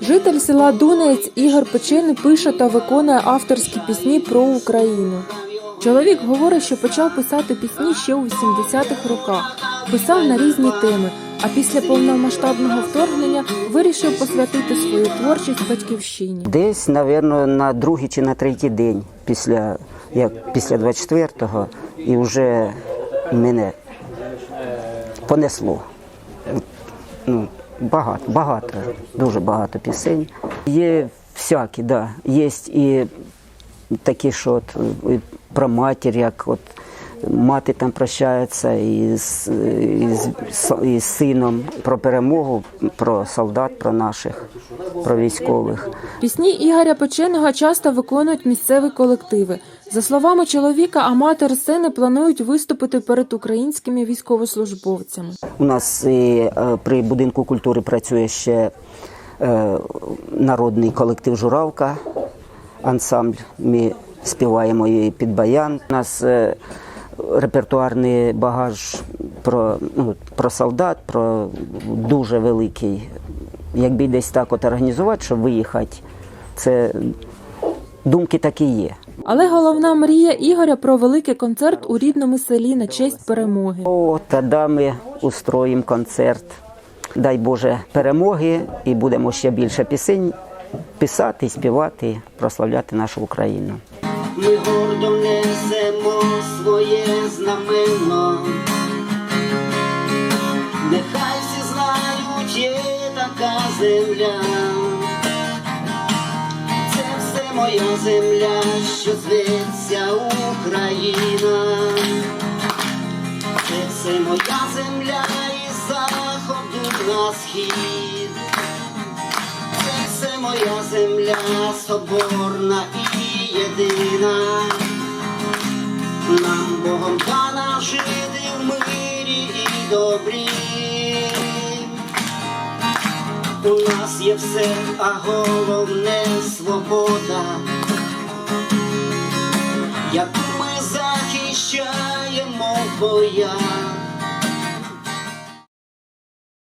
Житель села Дунець Ігор Печений пише та виконує авторські пісні про Україну. Чоловік говорить, що почав писати пісні ще у 80-х роках, писав на різні теми, а після повномасштабного вторгнення вирішив посвятити свою творчість батьківщині. Десь, напевно, на другий чи на третій день після, як, після 24-го і вже мене понесло. Ну, багато, багато, дуже багато пісень. Є всякі, да. Є і такі, що от, і про матір, як от мати там прощається із, із, із сином, про перемогу, про солдат, про наших, про військових. Пісні Ігоря Печеного часто виконують місцеві колективи. За словами чоловіка, аматори сцени планують виступити перед українськими військовослужбовцями. У нас е, при будинку культури працює ще е, народний колектив Журавка, ансамбль. Ми співаємо і під баян. У нас е, репертуарний багаж про, ну, про солдат, про дуже великий. Якби десь так от організувати, щоб виїхати, це думки такі є. Але головна мрія Ігоря про великий концерт у рідному селі на честь перемоги. О, тоді ми устроїмо концерт. Дай Боже перемоги, і будемо ще більше пісень писати, співати, прославляти нашу Україну. Ми гордо несемо своє знамено. Нехай всі знають, є така земля. Моя земля, що зветься Україна. Це все моя земля із заходу на схід. Це все моя земля, соборна і єдина. Нам Богом дана жити в мирі і добрі. У нас є все, а головне свобода, яку ми захищаємо в боях.